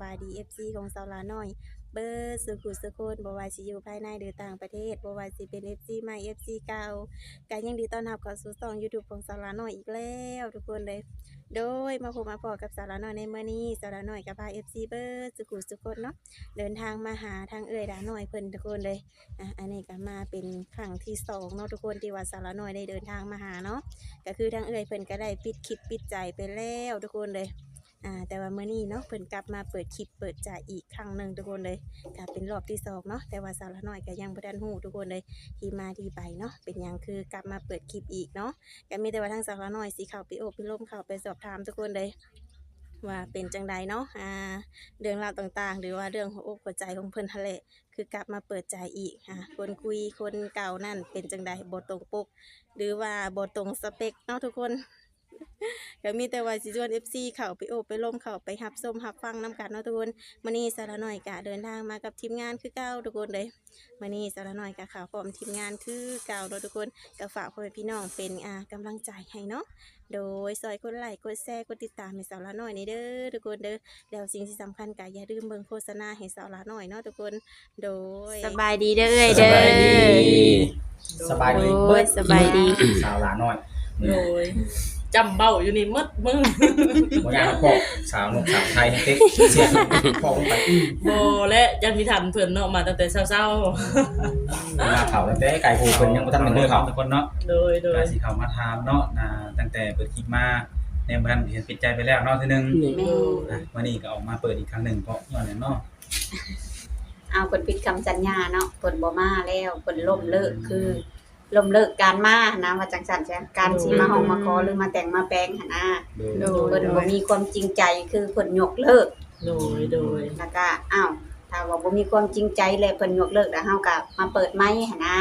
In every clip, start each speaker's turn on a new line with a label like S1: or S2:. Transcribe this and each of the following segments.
S1: บายดี FC ของสาวลาน้อย เบิร์สุขุสุคนบว่าสิอยู่ภายในหรือต่างประเทศบว่าสิเป็น FC ใหม่ FC เก่าก็ยังดีต้อนรับเข้าสู่ช่อง YouTube ของสาวลาน้อยอีกแล้วทุกคนเลย โดยมาพบมาพอกับสาวลาน้อยในเมื้อนี้สาวลาน้อยกับพา FC เบิร์สุขุสุคนเนาะเดินทางมาหาทางเอ่ยดาน้อยเพิ่นทุกคนเลยอะอันนี้ก็มาเป็นครั้งที่สองเนาะทุกคนที่ว่าสาวลาน้อยได้เดินทางมาหาเนาะก็คือทางเอ่ยเพิ่นก็ได้ปิดคลิปปิดใจไปแล้วทุกคนเลย อ่าแต่ว่าเมื่อนี้เนาะเพิ่นกลับมาเปิดคลิปเปิดใจอีกครั้งหนึ่งทุกคนเลยก็เป็นรอบที่สองเนาะแต่ว่าสาวละน้อยก็ยังบ่ทันฮู้ทุกคนเลยที่มาที่ไปเนาะเป็นหยังคือกลับมาเปิดคลิปอีกเนาะก็มีแต่ว่าทางสาวละน้อยสิเข้าไปโอบไปล้มเข้าไปสอบถามทุกคนเลยว่าเป็นจังใดเนาะอ่าเรื่องราวต่างๆ หรือว่าเรื่องหัวอกหัวใจของเพิ่นทะเลคือกลับมาเปิดใจอีกอ่าคนคุยคนเก่านั่นเป็นจังใดบ่ตรงปก หรือว่าบ่ตรงสเปคเนาะทุกคน ก็มีแต่ว่าสิชวน FC เข้าไปโอบไปล้มเข้าไปหับส้มหับฟังน้ำกันเนาะทุกคนมื้อนี้สารหน่อยกะเดินทางมากับทีมงานคือเก่าทุกคนเลยมื้อนี้สารหน่อยกะข่าวพร้อมทีมงานคือเก่าเนาะทุกคนก็ฝากพ่อแม่พี่น้องเป็นอ่ากำลังใจให้เนาะโดยซอยกดไลค์กดแชร์กดติดตามให้สาวละหน่อยนี่เด้อทุกคนเด้อแล้วสิ่งที่สำคัญก็อย่าลืมเบิ่งโฆษณาให้สาวละหน่อยเนาะทุกคนโดย สบายดีเด้อเอ้ย
S2: ส
S1: เด้
S2: บายดี
S1: อ
S2: สบายดี
S1: โอ้ยสบายดี
S2: สาวหลาน้อย
S3: โดยจำเบ้าอยู่นี่มืดมึง
S2: บ่อยากพอกสาวนกสาวไทยเต็กเสียงพอกลงไป
S3: โบและยังมีทันเพิ่นเนาะมาตั้งแต่เช้า
S2: เวลาเผาตั้งแต่ไก่โหเพิ่นยังบ่ทันได้เลิกเผาทุกคนเนาะ
S3: ๆ โดยโดย
S2: ก็สิเข้ามาถามเนาะอ่าตั้งแต่เปิดคลิปมาในบ่ทันเห็นปิดใจไปแล้วเนาะทีนึง
S1: แม่
S2: อะวันนี้ก็ออกมาเปิดอีกครั้งหนึงเพราะย้อนหยังเนาะ
S4: เอาเพิ่นผิดคำสัญญาเนาะเพิ่นบ่มาแล้วเพิ่นล้มเลิกคือ ล้มเลิกการมานะว่าจังซั่นใช่การสิมาห้องมาขอหรือมาแต่งมาแปลงหั่นนะ
S2: โดย
S4: เพิ่นบ่มีความจริงใจคือเพิ่นยกเลิก
S3: โดยโดย
S4: แล้วก็อ้าวถ้าว่าบ่มีความจริงใจแล้วเพิ่นยกเลิกแล้วเฮาก็มาเปิดไม้หั่นนะ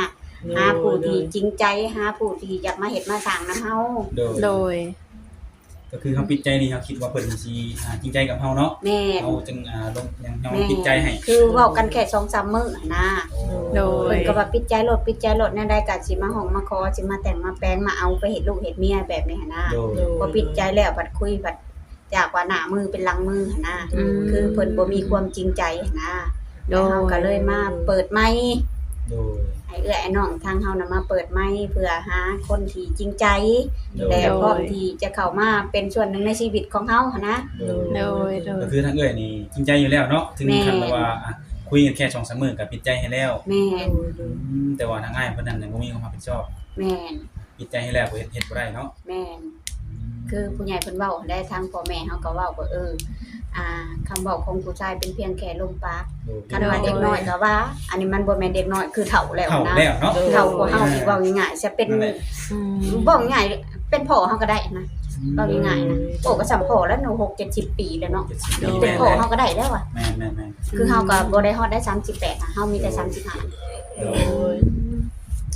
S4: หาผู้ที่จริงใจหาผู้ที่อยากมาเฮ็ดมาสร้างนํเฮา
S2: โดย
S1: โดย
S2: ก็คือเขาปิดใจนี่เขาคิดว่าเพิ่นสิอ่าจริงใจกับเฮาเนาะ
S4: แม่น
S2: เฮาจึงอ่าลงยังยัง
S4: แม่
S2: ปิดใจให้
S4: คือเว้ากันแค่2-3มื้อหั่นนะ
S1: โดย
S4: เพิ่นก็ว่าปิดใจโลดปิดใจโลดแน่ได้ก็สิมาห้องมาขอสิมาแต่งมาแปลงมาเอาไปเฮ็ดลูกเฮ็ดเมียแบบนี้หั่นนะ
S2: โดย
S3: โดย
S4: พอปิดใจแล้วบัดคุยบัดจากว่าหน้ามือเป็นหลังมือหั่นนะ
S1: อืม
S4: คือเพิ่นบ่มีความจริงใจหั่นนะ
S1: โด
S4: แล้วเฮายก็เลยมาเปิดไมค์
S2: โดย
S4: ให้เอื้อไอ้น้องทางเฮานะมาเปิดไมค์เพื่อหาคนที่จริงใจ
S2: โดย
S4: และพร้อมที่จะเข้ามาเป็นส่วนหนึ่งในชีวิตของเฮาหั่นนะ
S2: โดย
S1: โดยโดย
S2: ก็คือทั้งเอ้ยนี่จริงใจอยู่แล้วเนาะถึง
S4: แม่
S2: ขั้นแบบว่าอะคุยกันแค่2 3มื้อก็ปิดใจให้แล้ว
S4: แม่น
S2: อืมแต่ว่าทางอ้ายเพิ่นนั้นยังบ่มีความรับผิดชอบ
S4: แม่น
S2: ปิดใจให้แล้วบ่เฮ็ดเฮ็ดบ่ได้เนาะ
S4: แม่นคือผู้ใหญ่เพิ่นเว้าได้ทางพ่อแม่เฮาก็เว้าว่าเออ อ่าคำเว้าของผู้ชายเป็นเพียงแค่ลมปาก
S2: โดย
S4: คันว่าเด็กน้อยก็ว่า อันนี้มันบ่แม่นเด็กน้อยคือเฒ่าแล้ว
S2: เฒ่า
S4: นะ
S2: แล้วเนาะ
S4: เฒ่ากว่าเฮาอีกเว้าง่ายๆจะเป็น
S2: นั่นแหละ
S1: อืม
S4: เว้าง่ายๆเป็นพ่อเฮาก็ได้นะเว้าง่ายๆนะโอ้ก็สำพ่อแล้วหนู6 70 ปีแล้วเนาะ
S2: 70ปี
S4: เป็
S2: แม่
S4: น
S2: น
S4: พ่อ
S2: แล้ว
S4: เฮาก็ได้แล้วอะ
S2: แม่นแม่นแม่น
S4: คือเฮาก็บ่ได้ฮอดได้ 38นะเฮามีแต่35
S2: โด
S3: โด
S2: ย
S3: ย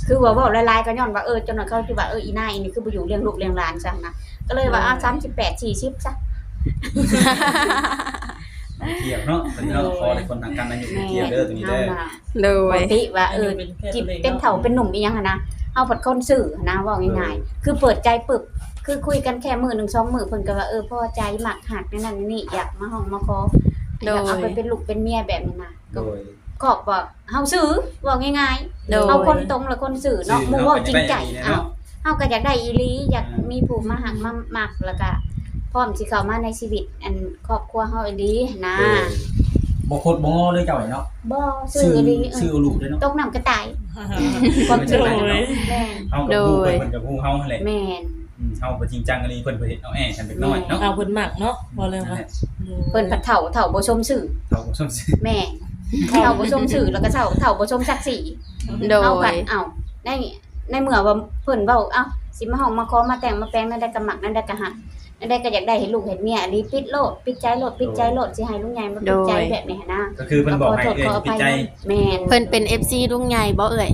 S4: คือว่าเว้าหลายๆก็ย้อนว่าเออจนว่าเขาคิดว่าเอออีนายอีนี่คือบ่อยู่เลี้ยงลูกเลี้ยงหลานซะนะก็เลยว่าอ้าว38 40ซะ
S2: เที่ยวเนาะตอนนี้เราขอให้คนทางกันนั้นอยู่เที่ยวเด้อตรงนี้
S4: เฮา
S2: เด้อ
S4: น่ะ
S1: โด
S4: ป
S1: ย
S4: กติว่าเออ
S3: เป็นแค่
S4: จิบ
S3: ตัวอง
S4: เป็นเฒ่าเป็นหนุ่มอีหยังอะนะเอาผัดคนสื่อนะเว่าง่ายๆคือเปิดใจปึบคือคุยกันแค่มื้อหนึ่งสองมื้อเพิ่นก็ว่าเออพอใจมักหักนั่นนั่นนี่อยากมาห้องมาขออยากเอาไปเป็นลูกเป็นเมียแบบนี้นะ
S2: โดย
S4: ก็ว่าเฮาซื้อเว่าง่าย
S1: โดย
S4: ๆเอาคนตรงและคนสื่อเนาะหมู่เว้าจริงใจ
S2: เนาะ
S4: อ้าวเฮาก็อยากได้อีหลีอยากมีผู้มาหักมามักแล้วก็ พร้อมสิเข้ามาในชีวิต อันครอบครัวเฮาอีหลีนะ
S2: บ่โคตรบ่งอเลยเจ้าไอ้เนาะ
S4: บ่ซื้ออีหลีเอ
S2: ซื้อ
S4: อ
S2: เอาลูกด้วยเนาะ
S4: ตกน้ำกระต่าย
S2: ความจริง
S3: โด
S2: เลย
S3: ย
S4: แม่น
S2: เฮากับลูกเพิ่นเพิ่นกับฮู้เฮาหั่นแหละ
S4: แม่น
S2: อืมเฮาบ่จริงจังอันนี้เพิ่นบ่เฮ็ดเอาแอ้กันเล็กน้อยเนาะ
S3: เอาเพิ่นมักเนาะพอแล้ว
S2: นั่น
S3: ค่ะ
S2: แหละ
S4: เพิ่นผัดเฒ่าเฒ่าบ่ชมสื่อ
S2: เขาก็ชมซื่อ
S4: แม่เฒ่าบ่ชมสื่อแล้วก็เฒ่าเฒ่าบ่ชมศักดิ์ศรี
S1: โด
S4: เอาผั
S1: ย
S4: ดเอาในในเมื่อว่าเพิ่นเว้าเอ้าสิมาห้องมาขอมาแต่งมาแปลงนั่นได้ก็มักนั่นได้ก็หัก นั่นได้ก็อยากได้เห็นลูกเห็นเมียอันนี้ปิดโลดปิดใจโลดปิดใจโลดสิให้ลุงใหญ่มาปิดใจแบบนี้นะ
S2: ก็คือเพิ่นบอกให้
S4: ขโทษ
S2: เอ้ย
S4: ขออ
S2: ปิด
S4: ภัย
S2: ใจ
S4: แม่น
S1: เพิ่นเป็น FC ลุงใหญ่บ่เอ่ย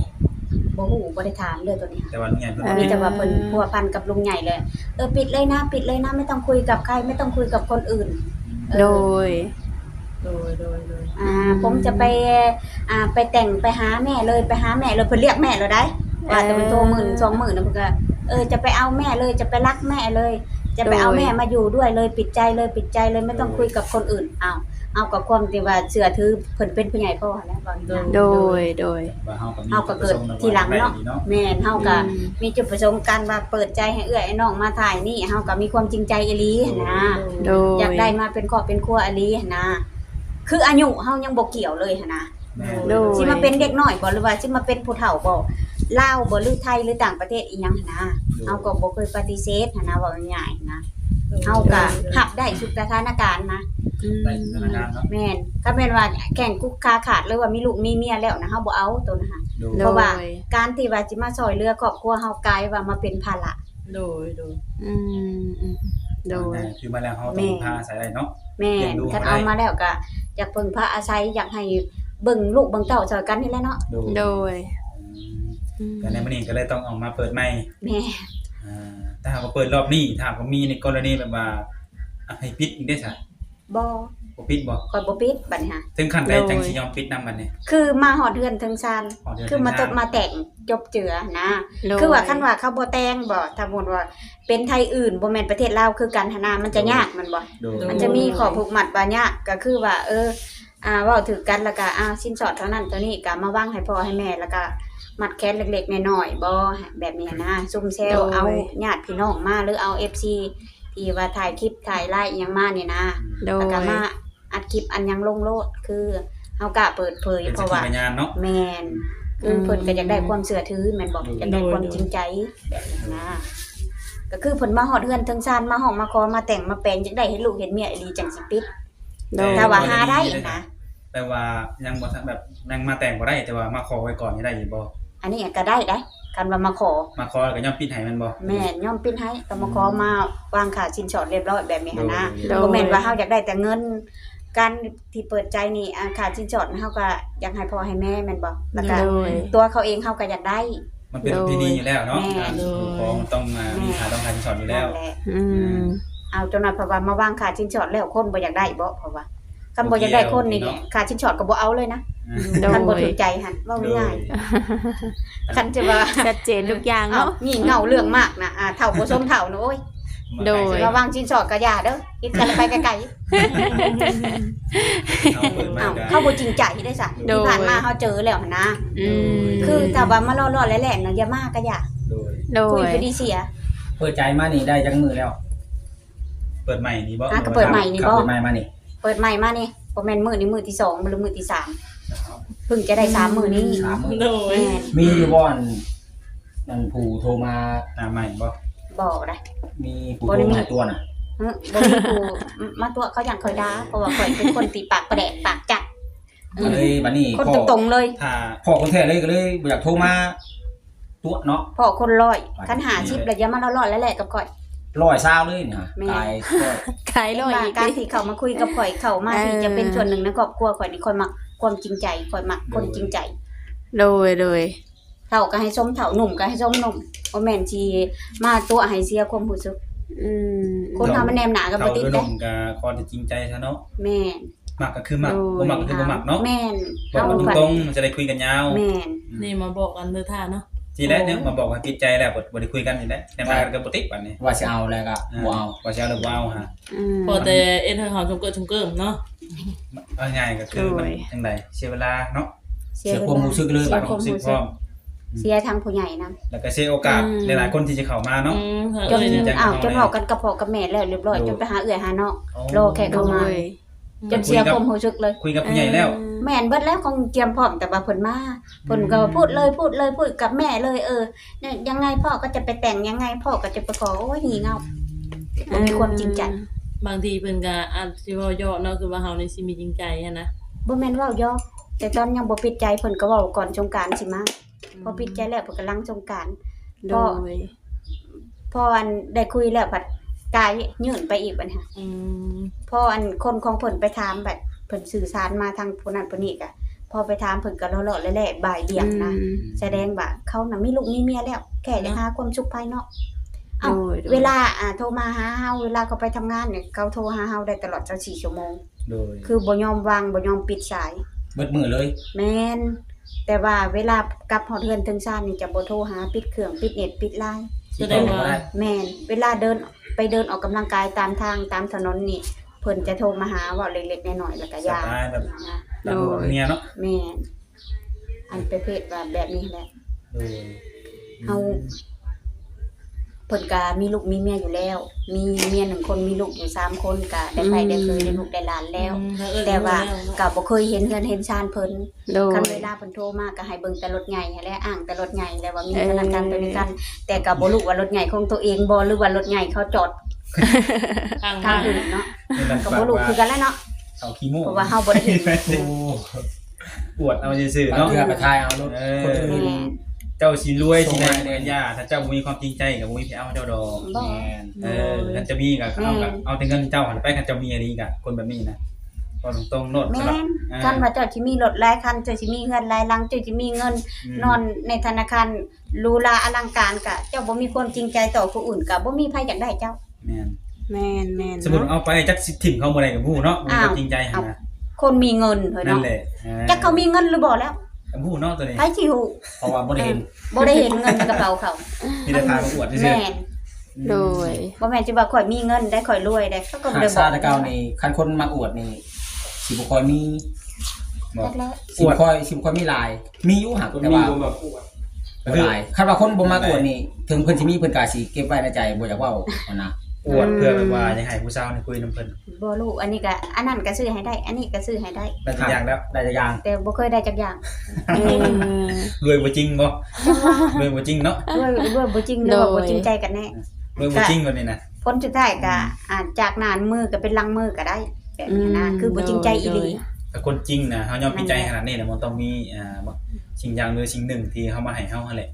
S4: บ่ฮู้บ่ได้ถามเลยตัวนี้
S2: แต่ว่าลุงใหญ่เพิ่น
S1: เออ
S4: มีแต่ว่าเพิ่นพัวพันกับลุงใหญ่เลย เออปิดเลยนะ ปิดเลยนะไม่ต้องคุยกับใครไม่ต้องคุยกับคนอื่นเออ
S1: โดย
S3: โดยโดยโดย
S4: อ่าผมจะไปอ่าไปแต่งไปหาแม่เลยไปหาแม่เลยเพิ่นเรียกแม่เลยได้ว่าแต่มันโทรหมื่นสองหมื่นนะเพิ่นก็เออจะไปเอาแม่เลยจะไปรักแม่เลย จะไปเอา
S1: โดย
S4: แม่มาอยู่ด้วยเลยปิดใจเลยปิดใจเลยไม่ต้องคุยกับคนอื่นอ้าวเอากับความที่ว่าเชื่อถือเพิ่นเป็นผู้ใหญ่พ่อแล้วว่าอย่างนั้น
S1: โดยโดย
S2: ว่าเฮาก็มี
S4: เฮาก็เกิดทีหลังเนาะ
S2: ได้ดีเนาะ
S4: แม่นเฮาก็
S1: อืม
S4: มีจุดประสงค์การว่าเปิดใจให้เอื้อยไอ้น้องมาถ่ายนี่เฮาก็มีความจริงใจอีหลีหั้นนะ
S1: โดย
S4: อยากได้มาเป็นครอบเป็นครัวอีหลีหั้นนะคืออายุเฮายังบ่เกี่ยวเลยหั้นนะ
S2: แม่
S1: โดย
S4: สิมาเป็นเด็กน้อยบ่หรือว่าสิมาเป็นผู้เฒ่าบ่ ลาวบ่หรือไทยหรือต่างประเทศอีหยังหั้นนะเฮาก็บ่เคยปฏิเสธหั้นนะว่าง่ายๆนะเฮาก็รับได้ทุกสถานการณ์นะ
S1: อืม
S2: ได้ธนาคารเนาะ
S4: แม่นก็แม่นว่าแข่งกุกคาขาดหรือว่ามีลูกมีเมียแล้วนะเฮาบ่เอาตัวนะฮะ
S2: โดย
S1: โด
S4: เพราะว่า
S1: ย
S4: การที่ว่าสิมาซอยเรือครอบครัวเฮากลายว่ามาเป็นภาระ
S3: โดยโดย
S1: อืมอืมโดย
S2: คือมาแล้วเฮาต้
S4: แม่
S2: องพาอาศัยได้เนาะ
S4: แม่
S2: เลี้ย
S4: น
S2: งดู
S4: คัน
S2: บ่ได้
S4: เอามาแล้วก็อยากเพิ่งพระอาศัยอยากให้เบิ่งลูกเบิ่งเต้าซอยกันนี่แหละเนาะ
S2: โดย
S1: โดย
S2: อืม
S1: อืม
S2: แต่ในมื้อนี้ก็เลยต้องเออกมาเปิดใหม่
S4: แม่
S2: อ่าถ้าหากว่าเปิดรอบนี้ถ้าหากว่ามีในกรณีแบบว่าอะให้ปิดอีกได้ซะ
S4: บ่
S2: บ่ปิดบ่
S4: คอยบ่ปิดบัดนี้ฮะ
S2: ถึงขั้นใดจังสิยอมปิดนำบัดนี้
S4: คือมาฮอดเฮือนถึงซาน
S2: ขอเดือน
S4: คือมาต
S2: ถึ
S4: บ
S2: ง
S4: มาแต่งจบเจือนะ
S1: โดย
S4: คือว่าคันว่าเขาบ่แต่งบ่ถ้าสมมุติว่าเป็นไทยอื่นบ่แม่นประเทศลาวคือกันหนนามันจะยากมันบ่
S2: โดย
S4: มันจะมีข้อผูกมัดบางอย่างก็คือว่า เออ อ่าเว่าถือกันแล้วก็อ่าชิ้นสอดเท่านั้นเท่านี้ก็มาวางให้พ่อให้แม่แล้วก็ มัดแขนเล็กๆน้อยๆบ่แบบนี้นะซุ่มเซลเอาญาติพี่น้องมาหรือเอา FC ที่ว่าถ่ายคลิปถ่ายไลฟ์อิหยังมานี่นะ
S1: โด
S4: แล้ว
S1: ย
S4: ก็มาอัดคลิปอันยังลงโลดคือเฮากะเปิดเผย
S2: เป็น
S4: เพ
S2: สัก
S4: ราะ
S2: ขี
S4: ว่า
S2: พยานเนาะ
S4: แม่นคือเพิ่นก็อยากได้ความเชื่อถือแม่นบอกอยากได้ความจริงใจแบบนี้นะก็คือเพิ่นมาฮอดเฮือนเทิงซานมาห้องมาขอมาแต่งมาแปลงอยากได้เห็นลูกเห็นเมียอีหลีจังสิปิด
S1: โดย
S4: ถ้าว่าหาได้นะ
S2: แปลว่ายังบ่ทันแบบยังมาแต่งบ่ได้แต่ว่ามาขอไว้ก่อนนี่ได้อยู่บ่
S4: อันนี้ก็ได้ได้กันว่ามาขอ
S2: มาขอแล้วก็ยอมปิดให้มันบ่
S4: แม่นย่อมปิ้นให้ก็มาขอมาวางค่าสินสอดเรียบร้อยแบบนี้หั้นนะ
S1: โดย
S4: บ่แม่นว่าเฮาอยากได้แต่เงิน การที่เปิดใจนี่อ่าค่าสินสอดเฮาก็อยากให้พ่อให้แม่แม่นบ่แล้วก็
S1: โดย
S4: ตัวเขาเองเขาก็อยากได้
S2: มันเป็น
S1: โดย
S2: ประเพณีอยู่แล้วเนาะ
S4: แม่
S2: การถูกของมันต้องมามีค่าต้องการสอนอยู่แล้ว
S4: นั่นแหละ
S1: อืม
S4: เอาจนว่าเพราะว่ามาวางค่าสินสอดแล้วคนบ่อยากได้บ่เพราะว่า คันบ่อยากได้คนนี่ค่าสินสอดก็บ่เอาเลยนะ
S1: โดย
S4: คันบ่ถูกใจหั่นเว้าง่ายๆคันจะว่า
S1: ชัดเจนทุกอย่าง
S4: เอ้า
S1: เนาะ
S4: งี่เง่าเรื่องมากนะอ่าเฒ่าบ่สมเฒ่านะโอ้ย
S1: โดย
S4: สิมาวางสินสอดก็อย่าเด้อคิดกันแล้วไปไกล
S2: เอาเปิด
S4: ๆ
S2: มา
S4: เอ้า
S2: ก็
S4: เขาบ่จริงใจได้ซะ
S1: โดย
S4: ที่ผ่านมาเฮาเจอแล้วหั่นนะ
S1: อืม
S4: คือถ้าว่ามาล่อๆแหล่ๆน่ะอย่ามาก็อย่า
S2: โดย
S1: โด
S4: คุย
S1: ย
S4: ก็ดีเสีย
S5: เปิดใจมานี่ได้จังมือแล้ว
S2: เปิดใหม่นี่บ่
S4: อะก็เปิดใหม่นี่
S5: ขั
S4: บ่
S5: เปิดใหม่มานี่
S4: เปิดใหม่มานี่บ่แม่นมื้อนี้มื้อที่สองหรือมื้อที่สามเพิ่งจะได้สามมื้อนี้
S5: สามมือ
S3: โดย
S4: แม่น
S5: มีอยู่บ่อนนั่นผู้โทรมา
S2: หน้าใหม่บ่
S4: บอกได้
S5: มีผู้
S4: บ่
S5: โท
S4: ได้
S5: ร
S4: มี
S5: มาหาตัวน่ะ
S4: เฮ้ยบ่มีกูมาตัวเขาอย่างคอยด่าเพราะว่าข่อยเป็นคนตีปากประแดกปากจัด
S5: ก็เลยบัดนี้
S4: คน
S5: พ่อ
S4: ตรงๆเลย
S2: ถ้า
S5: พ่อคนแท้เลยก็เลยบ่อยากโทรมาตัวเนาะ
S4: พ่อคนร้อยคันหาชิปแล้วอย่ามาล่อๆแล้วแหละกับข่อย
S5: ร้อยซาวเลยนี่ฮะ
S4: แม่
S5: ตายก็
S1: ขายร้อย
S4: ว่า
S1: อีก
S4: การ
S1: ดิ
S4: ที่เขามาคุยกับข่อยเข้ามา
S1: เออ
S4: ที่จะเป็นส่วนหนึ่งในครอบครัวข่อยนี่ข่อยมักความจริงใจข่อยมักคนจริงใจ
S1: โดยโดย
S4: เฒ่าก็ให้ส้มเฒ่าหนุ่มก็ให้ส้มหนุ่มบ่แม่นสิมาตัวให้เสียความรู้สึก
S1: อืม
S4: คนเฮามันแนมหนากับ
S2: เขา
S4: บ่ติด
S2: ด้วยล
S4: เด้
S2: มก็ขอที่จริงใจซะเนาะ
S4: แม่น
S2: มักก็คือมักบ่มักก็คือบ่มักเนาะ
S4: แม่น
S2: บอก
S4: เฮา
S2: กัน
S4: บัด
S2: ตรงๆมันจะได้คุยกันยาว
S4: แม่น
S3: นี่มาบอกกันเด้อท่าเนาะ
S2: ทีแรกเนี่ยมาบอกว่าติดใจแล้วบ่บ่ได้คุยกันนี่แหละแต่มากันก็บ่ติดบัดนี้
S5: ว่าสิเอาแล้วก็บ่เอา
S2: ว่าสิเอาหรือบ่เอาฮะ
S1: อืม
S3: พอแต่เอ็นทางเขาชมเกิดชมเกิมเนาะ
S2: เอาง่ายๆก็คือมัน
S1: โดย
S2: จังไดเสียเวลาเนาะ
S4: เสีย
S5: เสีย
S4: เว
S5: ความ
S4: ลา
S5: รู้สึกเลย
S4: เสี
S5: บั
S4: ย
S5: ด
S4: ความ
S2: รู้สึก
S4: รู้
S2: พ
S4: สึ
S2: ร้
S4: ก
S2: อม
S4: เสียทางผู้ใหญ่นํ
S2: แล้วก็เสียโอกาสหลายๆคนที่จะเข้ามาเนาะ
S3: อืมเออ
S4: จน
S3: เอ้ยเนี่ย
S4: อ้าวจนเว้ากันกับพ่อกับแม่แล้วเรียบร้อยจนไปหาเอื้อยหาน้องโลแค่
S1: โดย
S4: จนเสียความรู้สึกเลย
S2: คุยกับผู้ใหญ่แล้ว
S4: แม่นเบิดแล้วคงเตรียมพร้อมแต่ว่าเพิ่นมาเพิ่นก็พูดเลยพูดเลยพูดกับแม่เลย เออเนี่ยยังไงพ่อก็จะไปแต่งยังไงพ่อก็จะไปขอโอ้ยหีเงาบ่มีความจริงใจ
S3: บางทีเพิ่นก็อาจสิเว้าย่อเนาะคือว่าเฮานี่สิมีจริงใจหันนะ
S4: บ่แม่นเว้ายอกแต่ตอนยังบ่ปิดใจเพิ่นก็เว้าก่อนสงกรานต์สิมาพอปิดใจแล้วเพิ่นก็ลังสงกรานต์
S1: โดย
S4: พออันได้คุยแล้วผัด กายยื่นไปอีกบัดนี้ค่ะ
S3: อืม
S4: พออันคนของเพิ่นไปถามแบบเพิ่นสื่อสารมาทางผู้นั้นผู้นี้ก็พอไปถามเพิ่นก็เลาะๆแหละๆบ่ายเบี่ยงนะ
S1: อืม
S4: แสดงว่าเขาน่ะมีลูกมีเมียแล้ว แค่จะหาความสุขภายนอกเอ้า
S1: โดยโดย
S4: เวลาอ่าโทรมาหาเฮาเวลาเขาไปทำงานเนี่ยเขาโทรหาเฮาได้ตลอด24ชั่วโมง
S2: โดย
S4: คือบ่ยอมวางบ่ยอมปิดสาย
S5: เบิดมือเลย
S4: แม่นแต่ว่าเวลากลับฮอดเฮือนถึงซ่านนี่จะบ่โทรหาปิดเครื่องปิดเน็ตปิดไลน์
S3: แสดงว่า
S4: แม่นเวลาเดิน ไปเดินออกกำลังกายตามทางตามถนนนี่เพิ่นจะโทรมาหาเว่าเล็กๆน้อยๆแล้วก็
S2: ส
S4: ยา
S2: ไตล์แบบ
S4: นะ
S2: ตามหัวเมียเนาะ
S4: แม่นอันประเภทว่าแบบนี้แหละ
S2: โดย
S4: เอา เพิ่นก็มีลูกมีเมียอยู่แล้ว มีเมียหนึ่งคนมีลูกอยู่สามคนก็ได้ไปได้เคยได้ลูกได้หลานแล้ว แต่ว่าก็บ่เคยเห็นเฮือนเห็นชานเพิ่น
S1: โด
S4: คัน
S1: ย
S4: เวลาเพิ่นโทรมาก็ให้เบิ่งแต่รถใหญ่และอ้างแต่รถใหญ่แล้วว่ามีธนาคารตัวนี้กัน แต่ก็บ่รู้ว่ารถใหญ่ของตัวเองบ่หรือว่ารถใหญ่เขาจอด
S3: ทาง
S4: ทาง
S3: มา
S4: อื่นเนาะ
S2: นี่มัน
S4: ก็
S2: ฝาก
S4: บ่รู้
S2: ว่า
S4: คือกันแหล้วเนาะ
S2: เขาขี้โม่
S4: เพราะว่าเฮาบ่ได้เห็น
S5: โอ้
S2: ปวดเอาซื่อๆ
S5: เนาะ
S2: เนาะ
S5: เพื่อไปทายเอารถ
S2: เออ
S5: คนอื่น
S4: แม่
S2: เจ้าสิรวยสิได้
S5: ส่งมา
S2: เงินยาถ้าเจ้าบ่มีความจริงใจก็บ่มีไปเอาเจ้าดอก
S4: บ่
S5: แม่น
S2: เออถ้าจะมีก็เอากับเอาแต่เงินเจ้าหันไปคันเจ้ามีอันนี้ก็คนแบบนี้นะก็ตรงๆโนด
S4: แม่
S2: สำหรับ
S4: น
S2: อ่า
S4: คันว่าเจ้าสิมีรถหลายคันเจ้าสิมีเงินหลายหลังเจ้าสิมีเงิน
S2: ม
S4: นอนในธนาคารหรูหราอลังการก็เจ้าบ่มีความจริงใจต่อผู้อื่นก็บ่มีไผอยากได้เจ้า
S2: แม่น
S1: แม่นแม่น
S2: สมมุติ
S1: เนาะ
S2: เอาไปจักสิถิ่มเขาบ่ได้กับผู้เนาะบ่มีความจริงใจหั่นนะ
S4: คนมีเงินเฮ้ย
S2: นั่น
S4: เนาะ
S2: แหละอ่า
S4: จักเขามีเงินหรือบ่แล้ว
S2: กับผู้เนาะตัวนี้
S4: ไผสิฮู้
S5: เพราะว่าบ่ได้เห็น
S4: บ่ได้เห็นเงินในกระเป๋าเขา
S2: มีแต่พามาอวดซื่อ
S4: แม่น
S2: ๆ
S1: โดย
S4: บ่แม่นสิว่าข่อยมีเงินได้ข่อยรวยได้เขาก็บ่
S5: หา
S4: ได้บ
S5: ซา
S4: อก
S5: แตะเก่านี่คันคนมาอวดนี่สิบ่ค่อยมี
S2: บอก
S4: แล้ว
S5: สิบ่ค่อยสิบ่ค่อยมีหลาย มีอยู่หักแต่ว่าบ่หลายคันว่าคนบ่มาอวดนี่ ถึงเพิ่นสิมีเพิ่นก็สิเก็บไว้ในใจบ่อยากเว้าเอานะ
S2: อวดเพื่อแบบว่าอยากให้ผู้สาวนี่คุยนํเพิ่น
S4: บ่รู้อันนี้ก็อันนั้นก็ซื้อให้ได้ อันนี้ก็ซื้อให้ได้
S2: ได้ทุกอย่างแล้ว
S5: ได้แต่อย่าง
S4: แต่บ่เคยได้จักอย่าง
S1: เออ
S2: รวยบ่จริงบ่รวยบ่จริงเนาะ
S4: ด้วยด้วยบ่จริงหรือว่า
S1: โดย
S4: บ่จริงใจกันแน่
S2: รวยบ่จริงตัวนี้นะ
S4: ผลสุดท้ายก็อาจจากนานมือก็เป็นหลังมือก็ได้แบบนี้นะคือบ่จริงใจอีหลี
S2: แต่คนจริงนะเฮายอมปิดใจขนาดนี้เนี่ยมันต้องมีอ่าบ่สิ่งอย่างหรือสิ่งหนึ่งที่เฮามาให้เฮาหั่นแหละ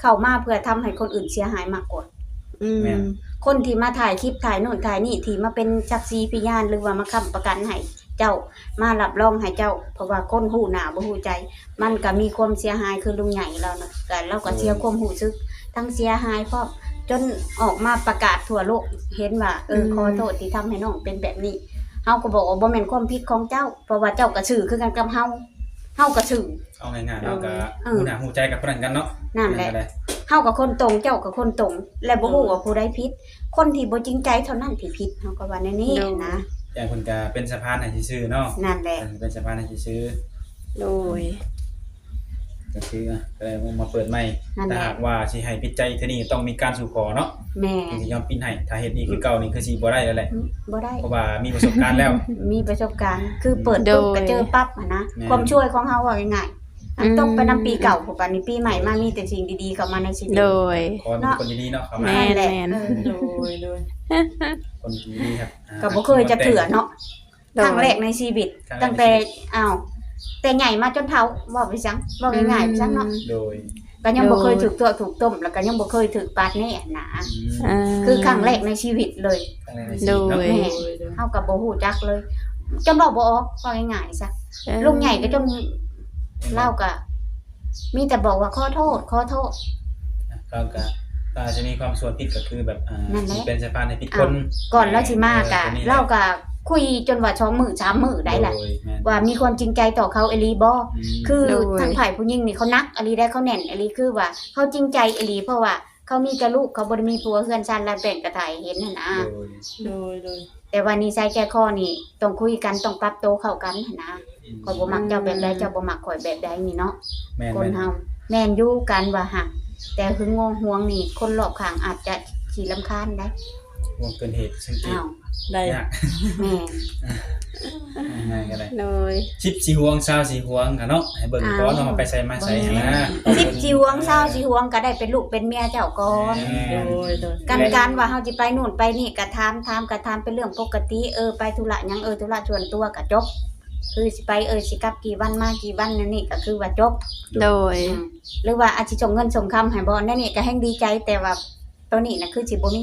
S4: เข้ามาเพื่อทำให้คนอื่นเสียหายมากกว่า
S1: อืม
S2: แม่น
S4: คนที่มาถ่ายคลิปถ่ายโน่นถ่ายนี่ที่มาเป็นชักซีพยานหรือว่ามาค้ำประกันให้เจ้ามารับรองให้เจ้า เพราะว่าคนหูหน้าบ่ฮู้ใจ มันก็มีความเสียหายคือลุงใหญ่เรานะก็เราก็เสียความรู้สึก ทั้งเสียหายพร้อมจนออกมาประกาศทั่วโลกเห็นว่าเออขอโทษที่ทำให้น้องเป็นแบบนี้เฮาก็บอกว่าบ่แม่นความผิดของเจ้า เพราะว่าเจ้าก็ชื่อคือกันกับเฮาเฮาก็ชื่อ
S2: เอาง่ายๆเนาะก็
S4: เออ
S2: ฮู้หน้าฮู้ใจกับเพิ่นกันเนาะ
S4: นั่นแหละ
S2: ก็ได้
S4: เฮากับคนตรงเจ้ากับคนตรง และบ่ฮู้ว่าผู้ใดผิด คนที่บ่จริงใจเท่านั้นที่ผิดเฮาก็ว่าแนวนี้นะ
S2: อย่างเพิ่นก็เป็นสะพานให้ซื่อๆเนาะ
S4: นั่นแหละ
S2: เพิ่นเป็นสะพานให้ซื่อ
S1: โดย
S2: ๆก็คืออะก็เลยมาเปิดใหม่
S4: นั่นแห
S2: ถ้า
S4: ละ
S2: หากว่าสิให้ปิดใจเท่านี้ต้องมีการสู่ขอเนาะ
S4: แม่
S2: ถึงสิยอมปิดให้ถ้าเฮ็ดนี่คือเก่านี่คือสิบ่ได้แล้วแหละ
S4: บ่ได้
S2: เพราะว่ามีประสบการณ์แล้ว
S4: มีประสบการณ์ คือเปิดปุ๊บก็เจอปั๊บอะนะ
S2: แม่
S4: ความช่วยของเฮาว่าง่าย ๆอันต้องไปนำปีเก่าพวกอันนี้ปีใหม่มามีแต่สิ่งดีๆเข้ามาในชีวิต
S1: โดย
S2: ขอให้มีคนดีๆเนาะเข้ามา
S1: แม่
S4: นั่นแหละ
S1: แม่น
S4: เออ
S3: โดยโดย
S2: คนดีๆครับอ่า
S4: ก็บ่เคยจะเถื่อเนาะ
S1: โดย
S4: ครั้งแรกในชีวิต
S2: ครั้งแรกในชีวิต
S4: ตั้งแต่อ้าวแต่ใหญ่มาจนเฒ่าว่าไปจังว่าง่ายๆไปจังเนาะ
S2: โดย
S4: ก็ยังบ่
S1: โดย
S4: เคยถูกตัวถูกต้มแล้วก็ยังบ่เคยถูกปาดแน่นะ
S2: อืมา
S4: คือครั้งแรกในชีวิตเลย
S2: ครั้งแรกในชีวิตเนาะ
S1: โดย
S4: แม่
S3: โดยโดย
S4: เฮากับบ่ฮู้จักเลยจนบอกบ่ออกว่าง่ายๆซะ
S1: เออ
S4: ลุงใหญ่ก็จน เล่าก็มีแต่บอกว่าขอโทษขอโทษ
S2: ก็ก็ก็อาจจะมีความส่วนผิดก็คือแบบอ่า
S4: นั่นแหละ
S2: เป็นสะพานให้ผิดคน
S4: ก่อนแล้วสิมากะ
S2: ออตัวนี้แหละ
S4: เล่าก็คุยจนว่าช่องมือสามมือได้แหละ
S2: โยแม่น
S4: ว่ามีความจริงใจต่อเขาเอหลีบ่
S2: ม
S4: คือ
S1: โดย
S4: ทางฝ่ายผู้หญิงนี่เขานักอหลีได้เขาแน่นอหลีคือว่าเขาจริงใจอหลีเพราะว่าเขามีแต่ลูกเขาบ่ได้มีผัวเฮือนชานและแบ่งกระถ่ายเห็นน่ะนะ
S2: โดย
S3: โดยโดย
S4: แต่ว่านี่ใช้แก้ข้อนี่ต้องคุยกันต้องปรับโตวเข้ากันหั้นนะ ข่อยบ่มักเจ้าแบบใดเจ้าบ่มักข่อยแบบใดนี่เนาะ
S2: แม่น
S4: คน
S2: แม่น
S4: เฮาแม่นอยู่กันว่าหักแต่หึงงวงห่วงนี่ คนรอบข้างอาจจะขี้ลำคาญได้
S2: วงเกินเหตุซึ่งจริง
S4: อ้าว
S3: ได้
S2: ยาก
S4: แม่น
S2: ง่ายๆก็ได้
S1: โดย
S2: ชิปสีห่วงซาวสีห่วงค่ะเนาะให้เบิ่งก่อนเนาะเอาไปใส่มาใส่หั่นนะ
S4: สิบสิห่วงเศร้าสิห่วงก็ได้เป็นลูกเป็นเมียเจ้าก่อน
S3: โดยโดย
S4: การการว่าเฮาสิไปนู่นไปนี่ก็ถามถามก็ถามเป็นเรื่องปกติเออไปธุระหยังเออธุระส่วนตัวก็จบ คือสิไปเออสิกลับกี่วันมากี่วันนั่นนี่ก็คือว่าจบ
S1: โดย
S4: อืมหรือว่าอาจสิส่งเงินส่งคำให้บ่นั่นนี่ก็แฮงดีใจแต่ว่าตัวนี้น่ะคือสิบ่มี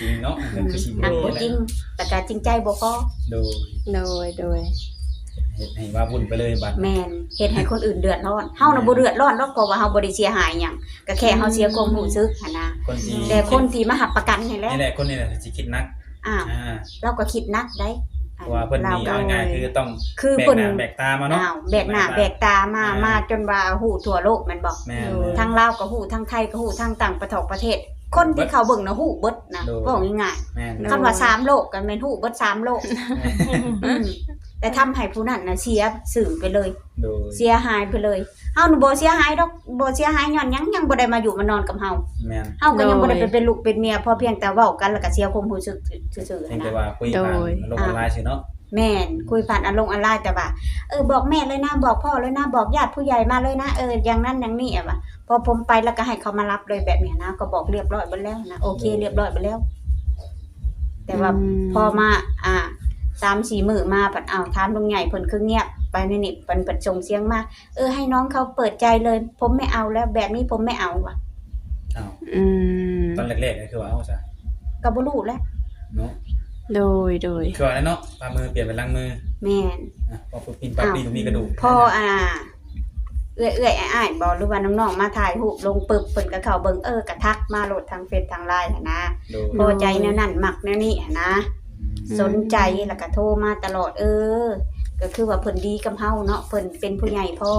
S2: จริงเนาะมันคือสี
S4: หัก
S2: ห่ว
S4: บ่
S2: ง
S4: จริงแต่ก็จริงใจบ่พอ
S2: โดย
S1: โดยโดย
S2: เฮ็ดให้ว่าวุ่นไปเลยบัด
S4: แม่นเฮ็ดให้คนอื่นเดือดร้อนเฮาน่ะบ่เดือดร้อนหรอกเพราะว่าเฮาบ่ได้เสียหายหยังก็แค่เฮาเสียความรู้สึกหันนะ
S2: คนที่
S4: แต่คนที่มาหับประกันนี่แหละ
S2: นี่แหละคนนี่แหละสิคิดนัก
S4: อ้าว
S2: อ่า
S4: เราก็คิดนักได้
S2: เพราะว่าเพิ่นนี่เอาง่ายๆคือต้อง
S4: คือ
S2: แบก
S4: เพิ่น
S2: หน้าแบกตามาเนาะ
S4: อ้าวแบกหน้าแบกตามา
S2: อ่าม
S4: มาจนว่าฮู้ทั่วโลกแม่นบ่
S2: แม่น
S4: ทั้งลาวก็ฮู้ทั้งไทยก็ฮู้ทั้งต่างประเทศประเทศ คนที่เขาเบิ่งนะฮู้เบิดนะ
S2: โดย
S4: เว้าง่าย
S2: แม่น
S4: ๆคันว่าสามโลกก็แม่นฮู้เบิดสามโลกอืมแต่ทำให้ผู้นั้นน่ะเสียสื่อไปเลย
S2: โดย
S4: เสียหายไปเลย เฮาน่ะบ่เสียหายดอกบ่เสียหายย้อนหยังยังบ่ได้มาอยู่มานอนกับเฮา
S2: แม่น
S4: เฮาก็ยังบ่ได้ไปเป็นลูกเป็นเมียพอเพียงแต่เว้ากันแล้วก็เสียความรู้สึกซื่อ
S2: เพียง
S4: ๆ
S2: แต่
S4: นะ
S2: ว่าคุยผ่าน
S1: โดย
S2: โลกออนไลน์ซื่อเนาะ
S4: แม่นคุยผ่านอารมณ์ออนไลน์แต่ว่าเออบอกแม่เลยนะบอกพ่อเลยนะบอกญาติผู้ใหญ่มาเลยนะเอออย่างนั้นอย่างนี้อะว่ะพอผมไปแล้วก็ให้เขามารับเลยแบบเนี้ยนะก็บอกเรียบร้อยไปแล้วนะโอเคเรียบร้อยไปแล้ว แต่ว่า
S1: อืม
S4: พอมา อ่าสามสี่มือมาปัดเอาวถามลุงใหญ่เพิ่นคือเงียบ ไปในนี่เพิ่นเปิดส่งเสียงมา เออ ให้น้องเขาเปิดใจเลย ผมไม่เอาแล้ว แบบนี้ผมไม่เอาว่ะ
S2: อ้าว
S1: อืม
S2: ตอนแรกๆก็คือว่าเฮาซะ
S4: ก็บ่รู้แล้ว
S2: เนาะ
S1: โดยโดย
S2: คือว่าแล้วเนาะปลามือเปลี่ยนเป็นลังมือ
S4: แม่น
S2: อะพอปุ๊บปินปั๊บนี่มันมีกระดูก
S4: พออ่า เอื้อยเอื้อยอ้ายๆบอกหรือว่าน้องๆมาถ่ายรูปลงปึบเพิ่นก็เข้าเบิ่งเออกระทักมาโหลดทางเฟซทางไลน์หั้นนะ
S2: โดย
S4: พอใจแนวนั้นมักแนวนี้หั้นนะสนใจแล้วก็โทรมาตลอดเออ ก็คือว่าเพิ่นดีกับเฮาเนาะเพิ่นเป็นผู้ใหญ่พอ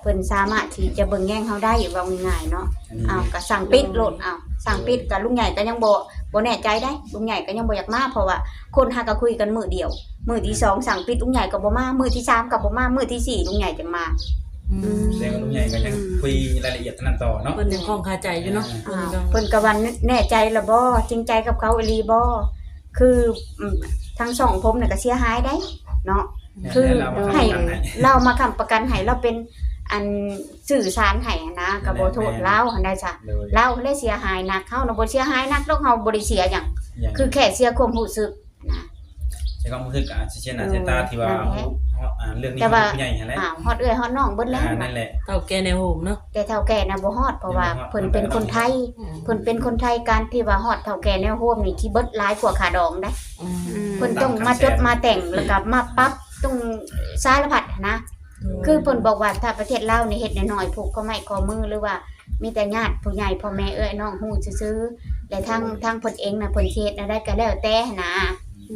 S4: เพิ่นสามารถที่จะเบิ่งแย่งเฮาได้ว่าง่ายๆเนาะ
S2: อันนี้
S4: อ้าวก็สั่งปิดโลดอ้าวสั่งปิดกับลุงใหญ่ก็ยังบ่บ่แน่ใจได้ลุงใหญ่ก็ยังบ่อยากมาเพราะว่าคนหาก็คุยกันมื้อเดียว มื้อที่สองสั่งปิดลุงใหญ่ก็บ่มามื้อที่สามก็บ่มามื้อที่สี่ลุงใหญ่จึงมา
S3: อืม
S2: แสดงว่าลุงใหญ่ก็ยังคุยรายละเอียดเท่านั้นต่อเนาะ
S3: เพิ่นยังคล่องคาใจอยู่เนาะเพิ่น
S4: อ้าว
S3: ก็
S4: เพิ่นก็ว่าแน่ใจละบ่จริงใจกับเขาอีหลีบ่คืออืมทั้งสองผมน่ะก็เสียหายได้เนาะ คือ
S2: แล้วเรามา
S4: ให้
S2: ทำกันให้
S4: เรามาค้ำประกันให้เราเป็นอันสื่อสารให้นะก็บ่โทษเราหันได้จ้ะ
S2: โดย
S4: เราเลยเสียหายหนักเฮาน่ะบ่เสียหายหนักดอกเฮาบ่ได้เสียหยัง
S2: อย่าง
S4: คือแค่เสียความรู้สึกนะ
S2: ใช้ความรู้สึกอาจจะเช่นอาจจะตาที่ว่า
S4: นั่นแหละ
S2: อ่าเรื่องนี้
S4: แต่
S2: ของ
S4: ว่า
S2: ผู้ใหญ่หั่นแหละ
S4: อ้าวฮอดเอ้ยฮอดน้องเบิดแล้ว
S2: อ่านั่นแหละ
S3: เฒ่าแก่ในโฮมเนาะ
S4: แต่เฒ่าแก่น่ะบ่ฮอดเพราะว่า
S2: ยังบ่ฮอด
S4: เพิ่นเป็นคนไทยเพิ่นเป็นคนไทยการที่ว่าฮอดเฒ่าแก่แนวโฮมนี่ที่เบิดหลายกว่าค่าดองได้
S3: อืม
S4: เพิ่นต้องมาจดมาแต่งแล้วก็มาปรับ ต้องสารพัดนะ คือเพิ่นบอกว่าถ้าประเทศลาวนี่เฮ็ดน้อยๆผูกข้อไม้ข้อมือหรือว่ามีแต่ญาติผู้ใหญ่พ่อแม่เอ้ยน้องฮู้ซื่อๆและทางทางเพิ่นเองน่ะเพิ่นสิเฮ็ดได้ก็แล้วแต่นะ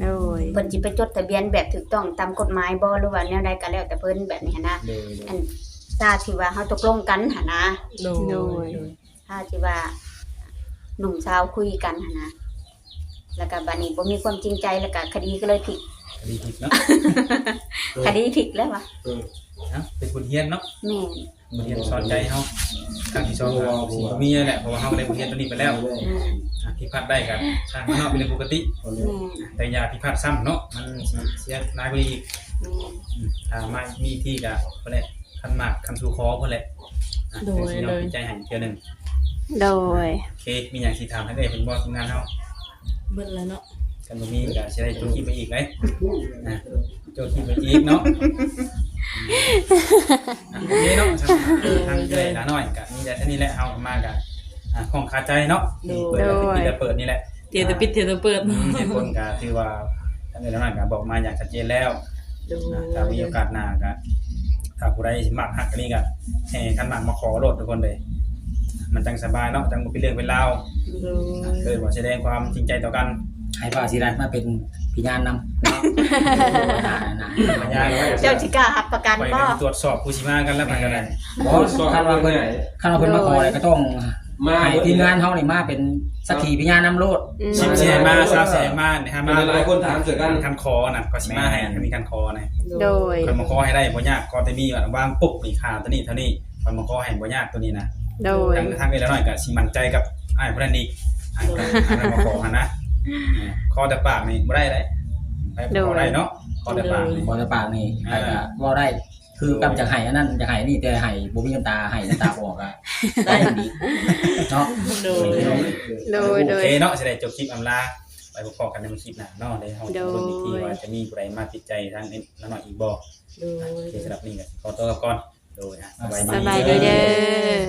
S1: โดย
S4: เพิ่นสิไปจดทะเบียนแบบถูกต้องตามกฎหมายบ่หรือว่าแนวใดก็แล้วแต่เพิ่นแบบนี้หันนะ
S2: โดย
S4: อันถ้าที่ว่าเฮาตกลงกันหันนะ
S3: โดย
S1: โดย
S4: ถ้าที่ว่าหนุ่มสาวคุยกันหันนะแล้วก็บัดนี้บ่มีความจริงใจแล้วก็คดีก็เลยผิด
S2: คดีผิดเนาะ
S4: คดีผิดแล้ววะ
S2: เนาะเป็นบทเรียนเนาะ
S4: แม่น
S2: บทเรียนสอนใจเฮาการที่สอนเราสิบ่มีนั่นแหละเพราะว่าเฮาได้บทเรียนตัวนี้ไปแล้ว
S4: แม่น
S2: อะผิดพลาดได้กันช่างมันเนาะเป็นเรื่องปกติ
S4: แม่น
S2: แต่อย่าผิดพลาดซ้ำเนาะมันสิเสียนายไปอีก
S4: แม่น
S2: อืมถ้ามามีที่ก็เพิ่นแหละคันมากคันสู่คอเพิ่นแหละอะ
S3: โดย
S2: สิยอม
S3: โดย
S2: ปิดใจให้เทื่อหนึง
S1: โดย
S2: โอเคมีหยังสิถามให้ได้เพิ่นบ่ทำงานเฮา
S3: เบิดแล้วเนาะ
S2: กันบ่มีก็สิได้โจทย์ที่ไปอีกเลยนะโจทย์ที่ไปอีกเนาะอะโอเคเนาะสำหรับทางเลยละน้อยก็มีแต่เท่านี้แหละเฮามาก็อะของคาใจเนาะที่เปิดแล้วปิดแล้วเปิดนี่แหละ
S3: เตียแต่ปิดเตียแต่เปิด
S2: อืมเหตุผลก็คือว่าทางเลยละน้อยก็บอกมาอย่างชัดเจนแล้ว
S3: โดย
S2: นะถ้ามีโอกาสหน้าก็ถ้าผู้ใดมักฮักกันนี่ก็แห่ขันหมากมาขอโลดทุกคนเลย มันจังสบายเนาะจังบ่เป็นเรื่องเป็นราว
S3: โดย
S2: เคยบ่แสดงความจริงใจต่อกัน
S5: ให้ว่าสิได้มาเป็นพยานนำเนาะนะ
S2: พยานไว้
S4: เจ้าสิกล้ารับประกัน
S2: ไป
S4: บ่
S2: กันตรวจสอบผู้สิมากันแล้วมันก็ได้
S5: บ่คันว่าเพิ่นคันว่าเพิ่นมาขออะไรก็ต้อง
S6: มา
S5: ให้ทีมงานเฮานี่มาเป็นสักขีพยานนำโลด
S1: อืม
S2: สิบแสนมาสามแสนมาเนี่ยฮะ
S6: มา
S2: มา
S6: หลายคนถามเสือกัน
S2: คันคอน่ะก็สิมาให้มีคันคอน่ะ
S1: โดย
S2: คนมาขอให้ได้บ่ยากก็แต่มีว่าวางปุ๊บนี่ค่าตัวนี้เท่านี้คนมาขอให้บ่ยากตัวนี้นะ
S1: โดย
S2: ทางทางเอละน้อยก็สิมั่นใจกับอ้ายผู้นั้นอีกอ้ายผู้นั้นอ้ายมาขอหันนะ ขอแต่ปากนี่บ่ได้เลยไปขอได้เนาะขอแต่ปากนี่
S5: บ่ได้ปากนี่แต่ก็บ่ได้ คือกำจังไห้อันนั้นจะไห้นี่แต่ไห้บ่มีน้ำตาไห้น้ำตาบ่ออกอะได้ดีเนาะ
S3: โดย
S1: โดยโด
S2: โอย เคเนาะจะได้จบคลิปอำลาไปพบกันในคลิปหน้าเนาะได้เฮา
S1: โดย
S2: ลุ้นอีกทีว่าจะมีผู้ใดมาติดใจทางนี้แล้วหน่อยอีกบ่
S3: โดย
S2: โอเคสำหรับนี่ก็ขอตัวกลับก่อนโดยอะสบาย
S1: ส
S2: ดี
S1: บายดีเด้อ